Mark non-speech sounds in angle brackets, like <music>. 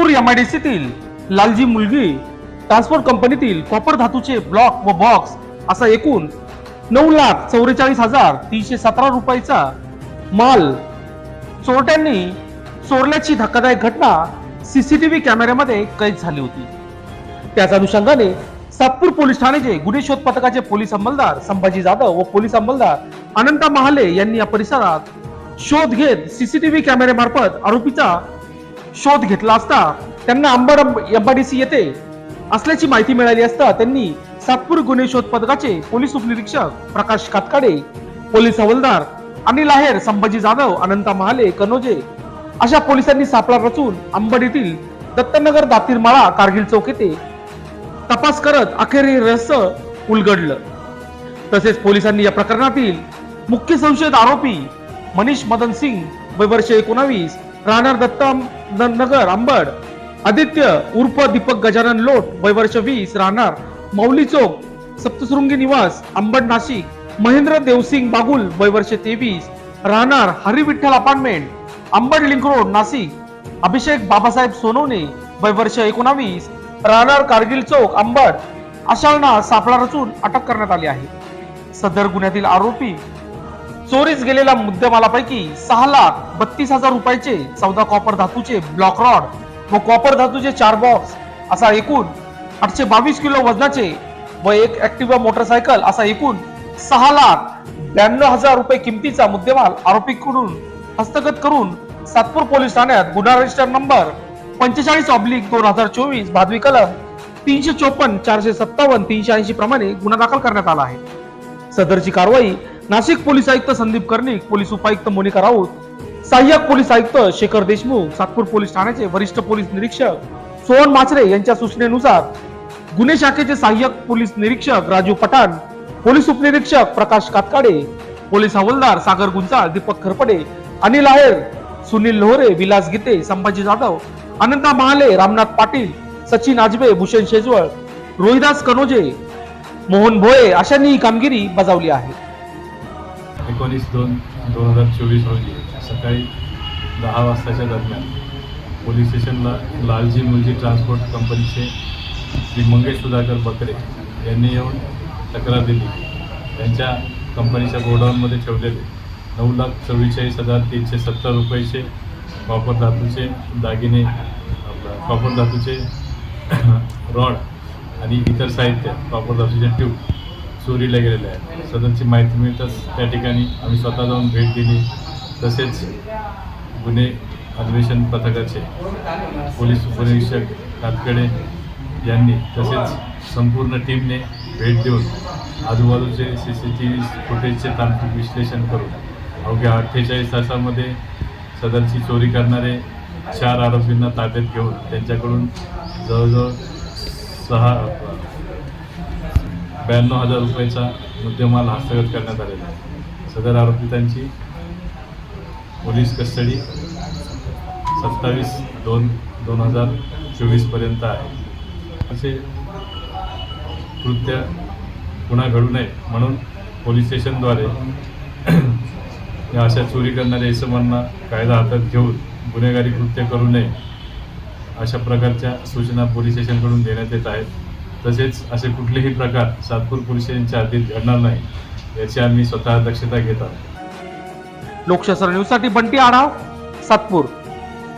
एमआयडीसीतील लालजी मुलगी ट्रान्सपोर्ट कंपनीतील कॉपर धातूचे ब्लॉक व बॉक्स असा एकूण नऊ लाख चौवेचाळीस हजार तीनशे सतरा रुपयाचा माल चोरट्यांनी चोरल्याची धक्कादायक घटना सीसीटीव्ही कॅमेऱ्यामध्ये कैद झाली होती. त्याच अनुषंगाने सातपूर पोलीस ठाण्याचे गुन्हे शोध पथकाचे पोलीस अंमलदार संभाजी जाधव व पोलीस अंमलदार अनंता महाले यांनी या परिसरात शोध घेत सीसीटीव्ही कॅमेऱ्यामार्फत आरोपीचा शोध घेतला असता त्यांना अंबर एमआयडीसी येथे असल्याची माहिती मिळाली असता त्यांनी सातपूर गुन्हे शोध पथकाचे पोलीस उपनिरीक्षक प्रकाश कातकाडे पोलीस हवालदार अनिल आहेर संभाजी जाधव अनंता महाले कनोजे अशा पोलिसांनी सापळा रचून अंबड येथील दत्तनगर दातीरमाळा कारगिल चौक येथे तपास करत अखेर हे रहस्य उलगडलं. तसेच पोलिसांनी या प्रकरणातील मुख्य संशयित आरोपी मनीष मदन सिंग वय वर्ष एकोणावीस राहणार दत्ता नगर अंबड. आदित्य उर्फ दीपक गजानन लोट वय वर्ष वीस राहणार माऊली चौक सप्तशृंगी निवास अंबड नाशिक. महेंद्र देवसिंग बागुल वय वर्ष तेवीस. राहणार Hari Vitthal apartment Ambad link road Nashik. Abhishek Babasaheb Sonawane वय वर्ष एकोणावीस. राहणार कारगिल चौक अंबड. अशांना सापळा रचून अटक करण्यात आली आहे. सदर गुन्ह्यातील आरोपी चोरीस गेलेल्या मुद्देमालापैकी सहा लाख बत्तीस हजार रुपयाचे चौदा कॉपर धातूचे ब्लॉक रॉड व कॉपर धातूचे चार बॉक्स असा एकूण आठशे बावीस किलो वजनाचे व एक ऍक्टिव्हा मोटरसायकल असा एकूण सहा लाख ब्याण्णव हजार रुपये किमतीचा मुद्देमाल आरोपीकडून हस्तगत करून सातपूर पोलीस ठाण्यात गुन्हा रजिस्टर नंबर पंचेचाळीस ऑब्लिक दोन हजार चोवीस भादवी कलम तीनशे चोपन्न चारशे सत्तावन्न तीनशे ऐंशी प्रमाणे गुन्हा दाखल करण्यात आला आहे. सदरची कारवाई नाशिक पोलीस आयुक्त संदीप कर्णिक पोलीस उपायुक्त मोनिका राऊत सहाय्यक पोलीस आयुक्त शेखर देशमुख सातपूर पोलीस ठाण्याचे वरिष्ठ पोलीस निरीक्षक सोहन माचरे यांच्या सूचनेनुसार गुन्हे शाखेचे सहाय्यक पोलीस निरीक्षक राजू पठाण पोलीस उपनिरीक्षक प्रकाश कातकाडे पोलीस हवालदार सागर गुंजाळ दीपक खरपडे अनिल आहेर सुनील लोहरे विलास गीते संभाजी जाधव अनंता महाले रामनाथ पाटील सचिन आजबे भूषण शेजवळ रोहिदास कनोजे मोहन भोये अशांनी ही कामगिरी बजावली आहे. एकोणीस दोन दोन हजार चोवीस रोजी सकाळी दहा वाजताच्या दरम्यान पोलीस स्टेशनला लालजी मुलजी ट्रान्सपोर्ट कंपनीचे श्री मंगेश सुधाकर बकरे यांनी येऊन तक्रार दिली. त्यांच्या कंपनीच्या गोडाऊनमध्ये ठेवलेले नऊ लाख चव्वेचाळीस हजार तीनशे सत्तर रुपयेचे कॉपर धातूचे दागिने कॉपर धातूचे <coughs> रॉड आणि इतर साहित्य कॉपर धातूचे ट्यूब चोरीला गेलेले आहे सदरची माहिती मिळताच त्या ठिकाणी आम्ही स्वतः जाऊन भेट दिली. तसेच गुन्हे अन्वेषण पथकाचे पोलीस उपनिरीक्षक कातकडे यांनी तसेच संपूर्ण टीमने भेट देऊन आजूबाजूचे सी सी टी व्ही फुटेजचे तांत्रिक विश्लेषण करून अवघ्या अठ्ठेचाळीस तासामध्ये सदरची चोरी करणारे चार आरोपींना ताब्यात घेऊन त्यांच्याकडून जवळजवळ सहा ब्याण्णव हजार रुपयाचा मुद्देमाल हस्तगत करण्यात आलेला आहे. सदर आरोपितांची पोलीस कस्टडी सत्तावीस दोन दोन हजार चोवीसपर्यंत आहे. असे कृत्य पुन्हा घडू नये म्हणून पोलीस स्टेशनद्वारे या अशा चोरी करणाऱ्या इसमांना कायदा हातात घेऊन गुन्हेगारी कृत्य करू नये अशा प्रकारच्या सूचना पोलीस स्टेशनकडून देण्यात येत आहेत. तसेच असे कुठलेही प्रकार सातपूर पोलिसांच्या स्टेशनच्या हद्दीत घडणार नाही याची आम्ही स्वतः दक्षता घेत आहोत. लोकशास्त्र न्यूजसाठी बंटी आढाव सातपूर.